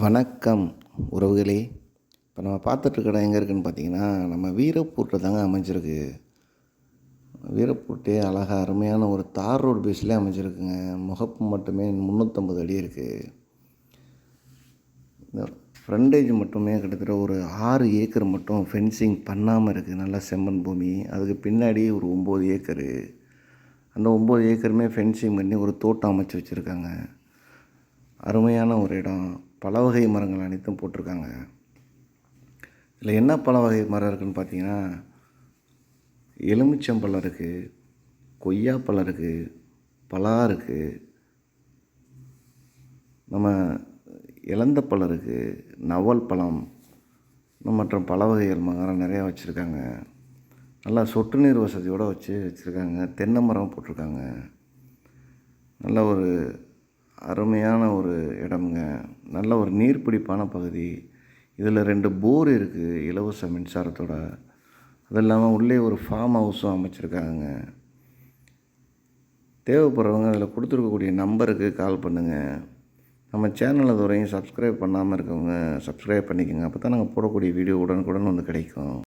வணக்கம் உறவுகளே. இப்போ நம்ம பார்த்துட்ருக்க இடம் எங்கே இருக்குதுன்னு பார்த்தீங்கன்னா நம்ம வீரப்பூரில் தாங்க அமைஞ்சிருக்கு. வீரப்பூட்டே அழகாக அருமையான ஒரு தார் ரோடு பேஸ்லேயே அமைஞ்சிருக்குங்க. முகப்பு மட்டுமே முந்நூற்றம்பது அடி இருக்குது இந்த ஃப்ரண்டேஜ் மட்டுமே கிட்டத்தட்ட ஒரு ஆறு ஏக்கர் மட்டும் ஃபென்சிங் பண்ணாமல் இருக்குது நல்லா செம்மண் பூமி. அதுக்கு பின்னாடி ஒரு ஒம்பது ஏக்கரு. அந்த ஒம்பது ஏக்கருமே ஃபென்சிங் பண்ணி ஒரு தோட்டம் அமைச்சு வச்சுருக்காங்க. அருமையான ஒரு இடம். பல வகை மரங்கள் அனைத்தும் போட்டிருக்காங்க. இதில் என்ன பல வகை மரம் இருக்குதுன்னு பார்த்தீங்கன்னா எலுமிச்சம்பழம் இருக்குது கொய்யாப்பழம் இருக்குது பலா இருக்குது நம்ம இலந்த பழம் இருக்குது நவல் பழம் மற்றும் பல வகைகள் மரம் நிறையா வச்சுருக்காங்க. நல்லா சொட்டு நீர் வசதியோடு வச்சு வச்சுருக்காங்க. தென்னை மரம் போட்டிருக்காங்க. நல்ல ஒரு அருமையான ஒரு இடம்ங்க. நல்ல ஒரு நீர்பிடிப்பான பகுதி. இதில் ரெண்டு போர் இருக்குது இலவச மின்சாரத்தோட. அது இல்லாமல் உள்ளே ஒரு ஃபார்ம் ஹவுஸும் அமைச்சிருக்காங்க தேவைப்படுறவங்க அதில் கொடுத்துருக்கக்கூடிய நம்பருக்கு கால் பண்ணுங்கள் நம்ம சேனல் அது சப்ஸ்கிரைப் பண்ணாமல் இருக்கவங்க சப்ஸ்கிரைப் பண்ணிக்கோங்க. அப்போ தான் நாங்கள் போடக்கூடிய வீடியோ உடனுக்குடன் வந்து கிடைக்கும்.